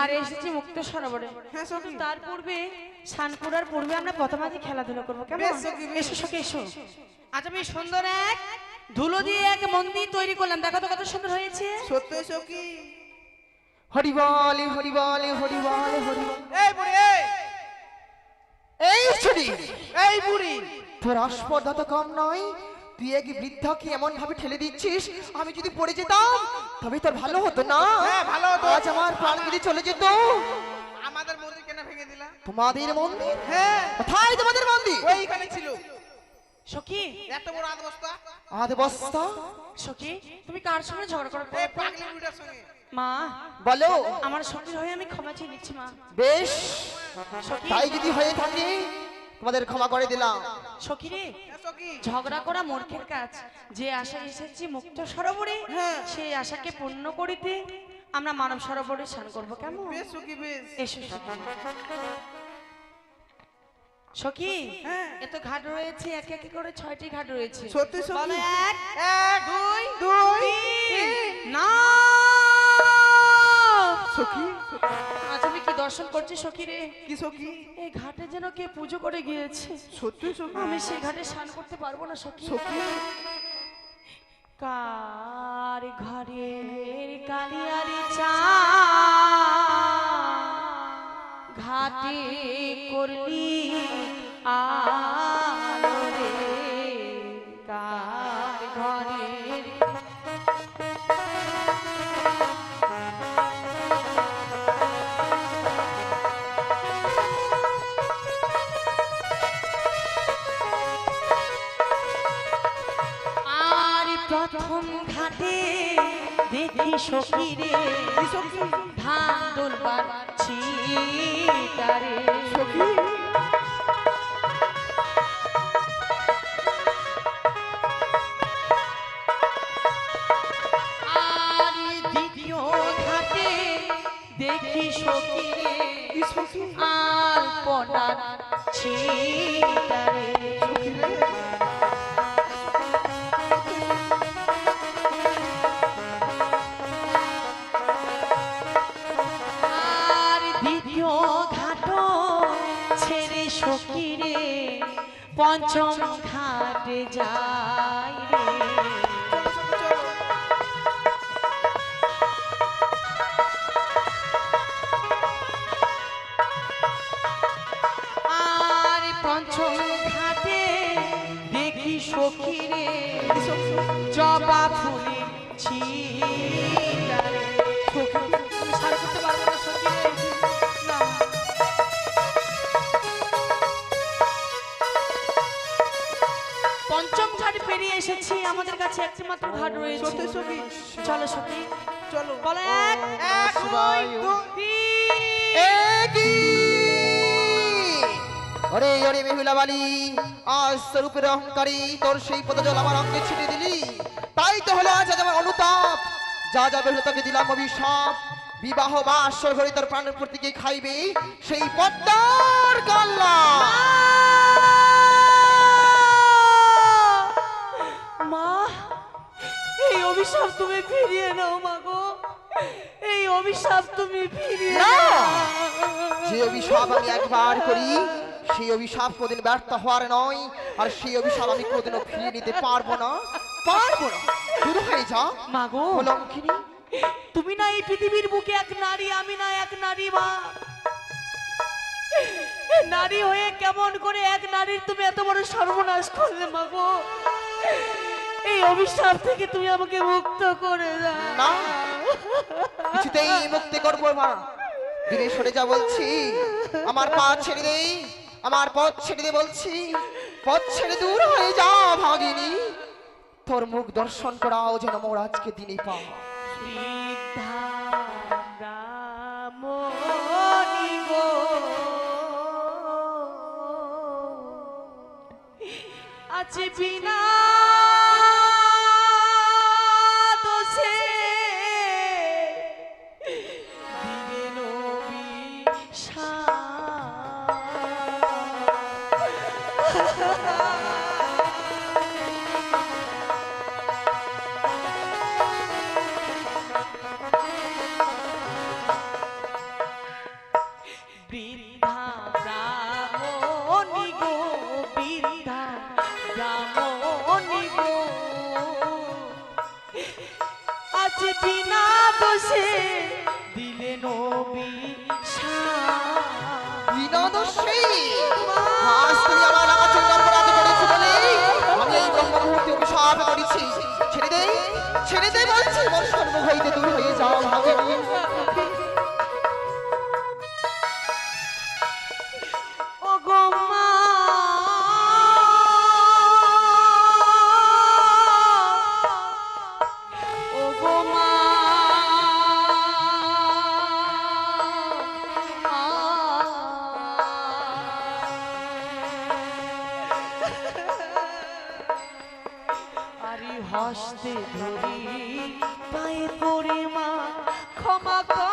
আর এসেছি মুক্ত সরোবরে। হ্যাঁ, সখী। তার পূর্বে স্নান পূর্বে আমরা প্রথমাদি খেলাধুলা করব। কেমন। এসো সখী এসো। আজ আমি সুন্দর এক ধুলো দিয়ে এক মন্দির তৈরি করলাম। দেখো তো কত সুন্দর হয়েছে। সত্যই সখী। হরি বল হরি বল হরি বল হরি এই বুড়ি এই। এই ছুরি। এই বুড়ি। তোর আস্পর্ধা তো কম নয়। তুই এক বৃদ্ধাকে এমন ভাবে ঠেলে দিচ্ছিস? আমি যদি পড়ে যেতাম তবে তোর ভালো হতো না। হ্যাঁ, ভালো হতো। আজ আমার প্রাণ যদি চলে যেত। আমাদের মন্দির কেন ভেঙে দিলা? তোমাদের মন্দির? হ্যাঁ। কোথায় তোমাদের মন্দির? ওইখানে ছিল। সখী। এত বড় আধ বস্তা আধ সখী তুমি কার সঙ্গে ঝগড়া করো? এই পাগলি বুড়িটার সঙ্গে। মা বলো। আমার সখীর হয়ে আমি ক্ষমা চেয়ে নিচ্ছি মা। বেশ। সখী। তাই যদি হয়ে থাকে তোমাদের ক্ষমা করে দিলাম। সখী রে হ্যাঁ, ঝগড়া করা মূর্খের কাজ। যে আশা এসেছি মুক্ত সরোবরে হ্যাঁ। সেই আশাকে পূর্ণ করিতে আমরা মানব সরোবরে স্নান করব কেমন? এসো সখী। হ্যাঁ। এত ঘাট রয়েছে এক এক করে ছয়টি ঘাট রয়েছে। সত্যি বলো এক এক দুই দুই না সখী। দর্শন করছি সখী রে কি সখী? এই ঘাটে যেন কে পুজো করে গিয়েছে। সত্যি সখী? আমি সেই ঘাটে স্নান করতে পারব না সখী। সখী কার ঘরের কালিয়ারি চা? ঘাটে করলি আলো রে। কার ঘরের সখী ধান দোলবার ছিটারে সখী দেখি সখীরে। কি আর পড়ার ছিটারে। পঞ্চম ঘাটে যাই ওরে ওরে মেহুলা বালি আজ স্বরূপের অহংকারী তোর সেই পদজল আমার অঙ্গে ছিটে দিলি। তাই তো হলো আজ আমার অনুতাপ। যা যা বেহুলা তোকে দিলাম অভিশাপ। বিবাহ বা আশ্রয় ঘরে তোর প্রাণের প্রতীকে খাইবে সেই পদ্মার কাল্লা মা এই অভিশাপ তুমি ফিরিয়ে নাও মা গো। এই অভিশাপ তুমি ফিরিয়ে না! নাও। যে অভিশাপ আমি একবার করি সেই অভিশাপ কোদিন ব্যর্থ হওয়ার নয় আর সেই অভিশাপ আমি কোদিনও ফিরিয়ে নিতে পারব না। পারব না। দূর হয়ে যা। মা গো। কলঙ্কিনী তুমি না এই পৃথিবীর বুকে এক নারী আমি না এক নারী মা। নারী হয়ে কেমন করে এক নারীর তুমি এত বড় সর্বনাশ করলে মা গো? এই অভিশাপ থেকে তুমি আমাকে মুক্ত করে দাও। না কিছুতেই মুক্তি করব মা দিনে সরে যা বলছি আমার পা ছেড়ে দে আমার পথ ছেড়ে দিয়ে বলছি। পথ ছেড়ে দূর হয়ে যা, ভাগিনী। তোর মুখ দর্শন করাও যেন মোর আজকে দিনে পা আছে বিনা ছেড়ে দে বলছি। মনস্কর্ম হইতে দূর হয়ে যাও ভাগিনী ক্ষমা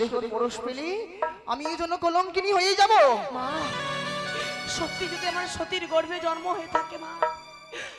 দেহের পরশ পেলে আমি এই জন্য কলঙ্কিনী হয়ে যাব। মা সত্যি যদি আমার সতীর গর্ভে জন্ম হয়ে থাকে মা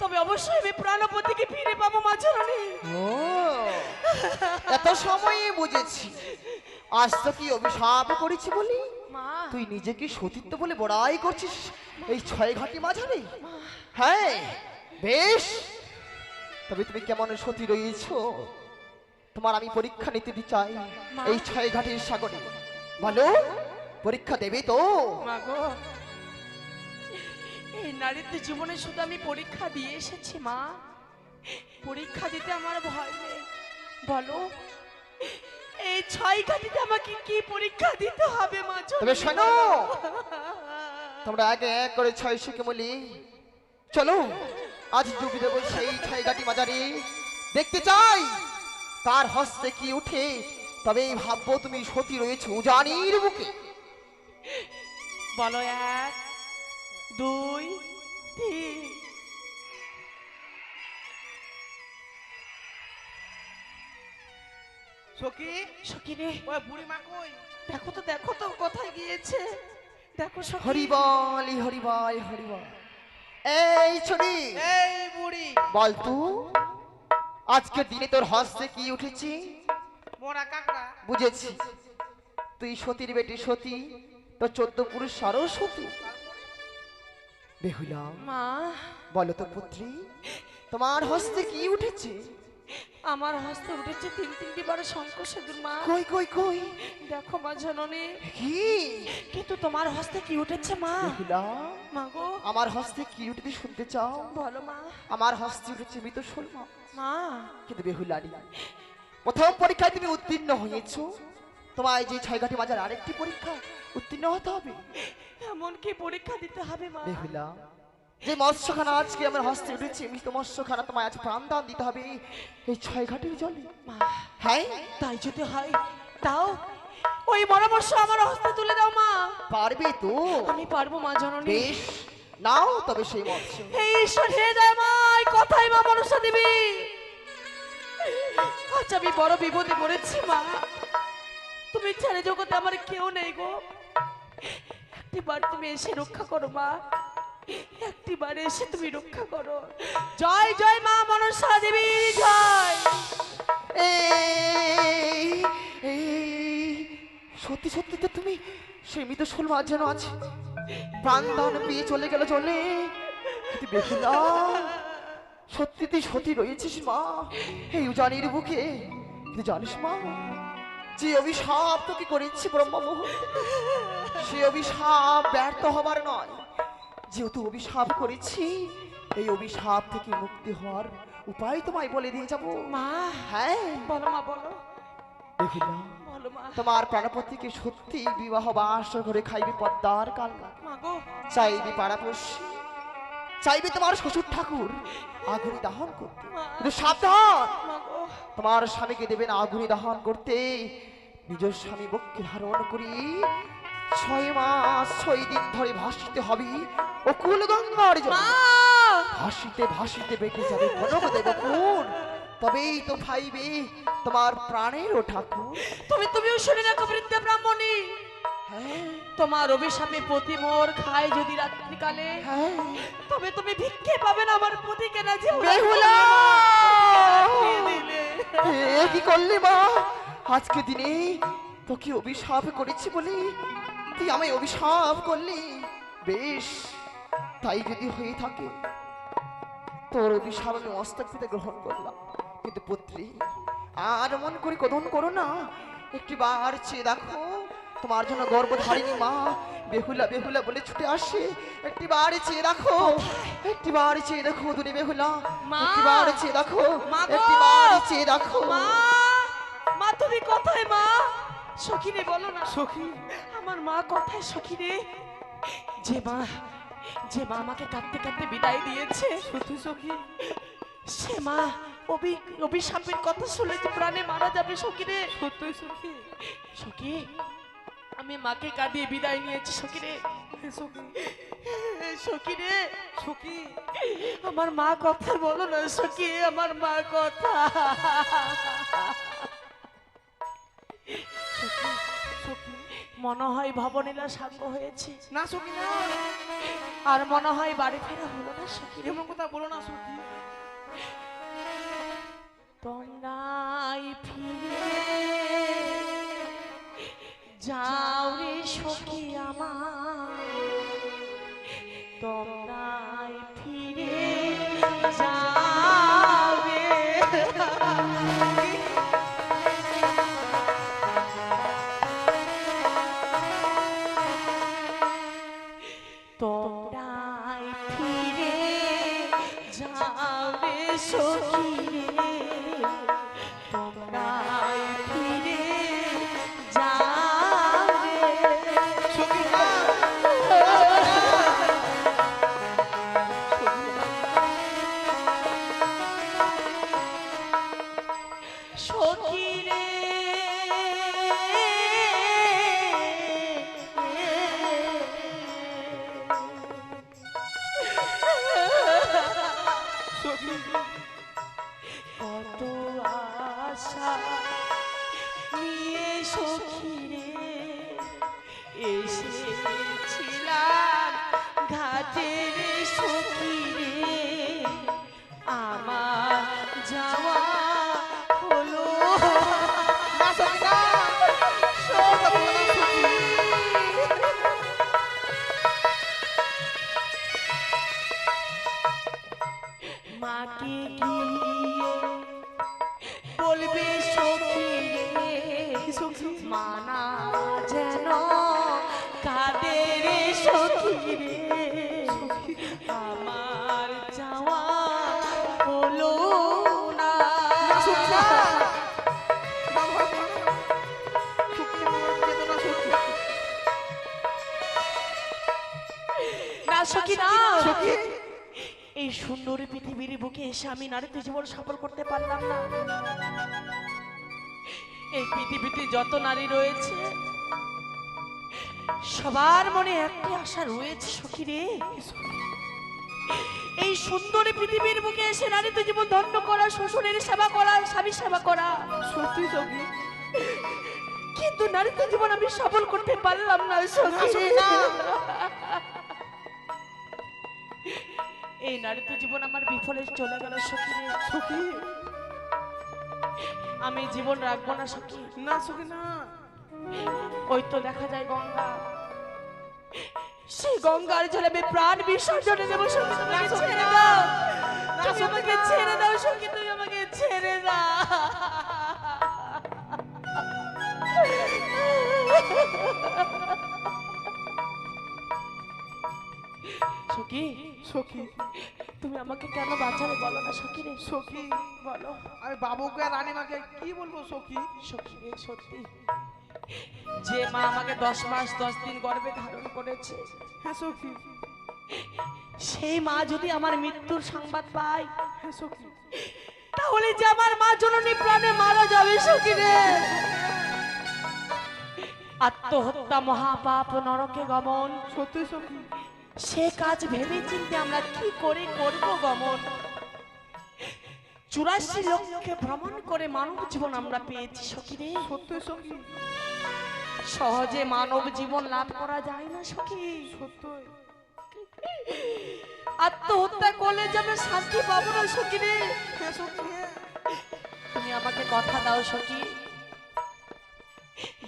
তবে অবশ্যই আমি প্রাণপতিকে ফিরে পাবো মা জননী। ও এত সময়ে বুঝেছি। আজ তো কি অভিশাপ করেছি বলি? তুই নিজেকে সতীত্ব বলে বড়াই করছিস এই ছয় ঘাটি মাঝারে? হ্যাঁ বেশ। তবে তুমি কেমন সতী রয়েছো? তোমার আমি পরীক্ষা নিতে চাই এই ছয় ঘাটের সাগরে। ভালো পরীক্ষা দেবে তো? এই নারীত্ব জীবনে শুধু আমি পরীক্ষা দিয়ে এসেছি মা। পরীক্ষা দিতে আমার ভয় নেই। বলো এই ছয় ঘাটিতে আমাকে কি পরীক্ষা দিতে হবে মা তবে শোনো তোমরা আগে এক করে ছয় শিখে বলি চলো আজ ডুবি দেবো সেই ছয় ঘাটি বাজারে দেখতে চাই। কার হস্তে কি উঠে? তবে ভাববো তুমি সতী রয়েছে উজানির বুকে। বলো এক দুই তিন। সখী? সকিনে ওই বুড়ি মা কই? দেখো তো দেখো তো কোথায় গিয়েছে? দেখো সখী। হরিবল হরিবল হরিবল। এই ছড়ি এই বুড়ি। বল তু। আজকের দিনে তোর হস্তে কি উঠেছে? মোরা বুঝেছি। তুই সতীর বেটি সতী তোর চোদ্দ পুরুষ সরস্বতী বেহুলা মা। বলো তো পুত্রী তোমার হস্তে কি উঠেছে? আমার হস্তে উঠেছে তিন তিনটি বড় শঙ্খ সেতুর মা। কই কই কই? দেখো মা জননী। কি? কিন্তু তোমার হস্তে কি উঠেছে মা? বেহুলা মা গো। আমার হস্তে কি উঠেছে শুনতে চাও? বলো মা। আমার হস্তে উঠেছে মৃত শোলমা মা। কিন্তু বেহুলারি। প্রথম পরীক্ষায় তুমি উত্তীর্ণ হয়েছো। তোমায় যে ছয় ঘাটি বাজার আরেকটি পরীক্ষা উত্তীর্ণ হতে হবে? এমন কি পরীক্ষা দিতে হবে মা। বেহুলা যে মৎস্যখানা আজকে আমার হস্তে উঠেছে মৃত মৎস্যখানা তোমায় আজ প্রাণদান দিতে হবে এই ছয় ঘাটের জলে। মা হ্যাঁ? তাই যদি হয় তাও ওই পরামর্শ আমার হস্তে তুলে দাও মা। পারবে তো? আমি পারব মা জননী। বেশ। নাও তবে সেই মৎস্য হে ঈশ্বর হে দয় মা কোথায় কোথায় মা মনসা দেবী। আজ আমি বড় বিপদে পড়েছি মা। তুমি ছেড়ে জগতে আমার কেউ নেই গো। একটিবার তুমি এসে রক্ষা করো মা। একটিবার এসে তুমি রক্ষা করো। জয় জয় মা মনসা দেবী জয়। সত্যি সত্যি তো তুমি সীমিত শোল মাছ যেন আছে। প্রাণদান পেয়ে চলে গেল চলে কিন্তু বেহুলা সত্যি তুই সত্যি রয়েছিস মা এই উজানির বুকে। কিন্তু জানিস মা যে অভিশাপ তোকে করেছি ব্রহ্মমোহ সে অভিশাপ ব্যর্থ হবার নয়। যেহেতু অভিশাপ করেছি এই অভিশাপ থেকে মুক্তি হওয়ার উপায় তোমায় বলে দিয়ে যাব। মা হ্যাঁ। বলো মা বলো। বলো মা তোমার প্রাণপতিকে সত্যি বিবাহ বা আশ্র করে খাইবে পদ্মার কালনা গো। চাইবে পাড়াপড়শি চাইবে তোমার শ্বশুর ঠাকুর আগুনি দাহন করতে। কিন্তু সাবধান! তোমার স্বামীকে দেবেন আগুনি দাহন করতে। নিজের স্বামী বক্ষে ধারণ করি। ছয় মাস ছয় দিন ধরে ভাসিতে হবে। অকুল গঙ্গার জল মা! ভাসিতে ভাসিতে বেঁকে যাবে কনক দেবপুর তবেই তো ভাইবে তোমার প্রাণেরও ঠাকুর। তুমি তুমিও শুনে রাখো বৃদ্ধা ব্রাহ্মণী। হ্যাঁ। তোমার অভিশাপে পতি মোর খায় যদি রাত্রিকালে। হ্যাঁ। তবে তুমি ভিক্ষে পাবে না আমার পতিকে না যে বেহুলা! কি করলি মা? আজকে দিনে তোকে অভিশাপ করেছি বলি তুই আমায় অভিশাপ করলি। বেশ তাই যদি হয়ে থাকে তোর অভিশাপ আমি মস্তক পিতে গ্রহণ করলাম। কিন্তু পুত্রী আর মন করে কদন করো না। একটি বার চেয়ে দেখো তোমার জন্য গর্ভধারিণী মা বেহুলা বেহুলা বলে ছুটে আসে। একটি বার চেয়ে দেখো একটি বার চেয়ে দেখো দুনি বেহুলা। মা! একটি বার চেয়ে গো! একটি বার চেয়ে দেখো। মা! মা তুমি কোথায় মা? সখী রে বলো না। সখি? আমার মা কোথায় সখী রে যে মা যে মা আমাকে কাঁদতে কাঁদতে বিদায় দিয়েছে। সত্যি সখি? সে মা অভি অভিশাপের কথা শুনে যে প্রাণে মারা যাবে সখী রে। সত্যি সখী। সখী আমি মাকে কাঁদিয়ে বিদায় নিয়েছি সখী রে। হে সখী। আমার মা কথা বলো না সখী আমার মা কথা। মনে হয় ভবনীলা সাঙ্গ হয়েছে। না সখী না। আর মনে হয় বাড়ি ফেরা হলো না সখী এমন কথা বলো না সখী। যাও কাদের সখী রে। আমার যাওয়া হলো না। সখী না। বাবা সখী আমার বেদনা সখী। না সখী না সখী। এই সুন্দর পৃথিবীর বুকে এসে আমি নারীতে জীবন সফল করতে পারলাম না। এই পৃথিবীতে যত নারী রয়েছে সবার মনে একটি আশা রয়েছে সখী রে। এই সুন্দরী পৃথিবীর বুকে এসে নারীত্ব জীবন ধন্য করা শ্বশুরের সেবা করা স্বামী সেবা করা। সত্যি সখী। কিন্তু নারীত্ব জীবন আমি সফল করতে পারলাম না সখী। এই নারীত্ব জীবন আমার বিফলে চলে গেল সখী। সখী। আমি জীবন রাখব না সখী। না সখী না। ওই তো দেখা যায় গঙ্গা। সেই গঙ্গার জলে আমি প্রাণ বিসর্জনে দেবো সখী তুমি আমাকে ছেড়ে দাও। তুমি আমাকে ছেড়ে দাও সখী তুমি আমাকে ছেড়ে দাও। সখী সখী। তুমি আমাকে কেন বাঁচালে বলো না সখী রে। সখী বলো। আমি বাবুকে আর রানীমাকে কি বলব সখী? সখী রে সত্যি। যে মা আমাকে দশ মাস দশ দিন গর্ভে ধারণ করেছে। হ্যাঁ সখী। সেই মা যদি আমার মৃত্যুর সংবাদ পায় হ্যাঁ সখী। তাহলে যে আমার মা জননী প্রাণে মারা যাবে সখী রে। আত্মহত্যা মহাপাপ নরকে গমন। সত্যি সখী। সে কাজ ভেবে চিন্তে আমরা কি করে করব গমন? চুরাশি লক্ষে ভ্রমণ করে মানব জীবন আমরা পেয়েছি সখী রে। সত্যি সখী। সহজে মানব জীবন লাভ করা যায় না সখী। সত্যি আত্মহত্যা করলে যাবে শান্তি পাবো না সখী রে। হ্যাঁ হ্যাঁ। তুমি আমাকে কথা দাও সখী।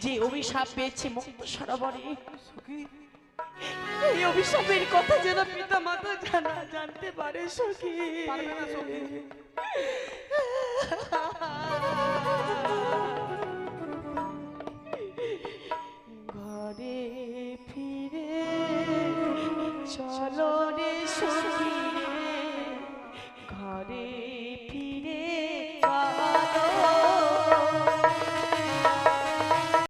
যে অভিশাপ পেয়েছি মুক্ত সরোবরে এই অভিশাপের কথা যেন পিতা মাতা জানা জানতে পারে সখী। পারবে না সখী।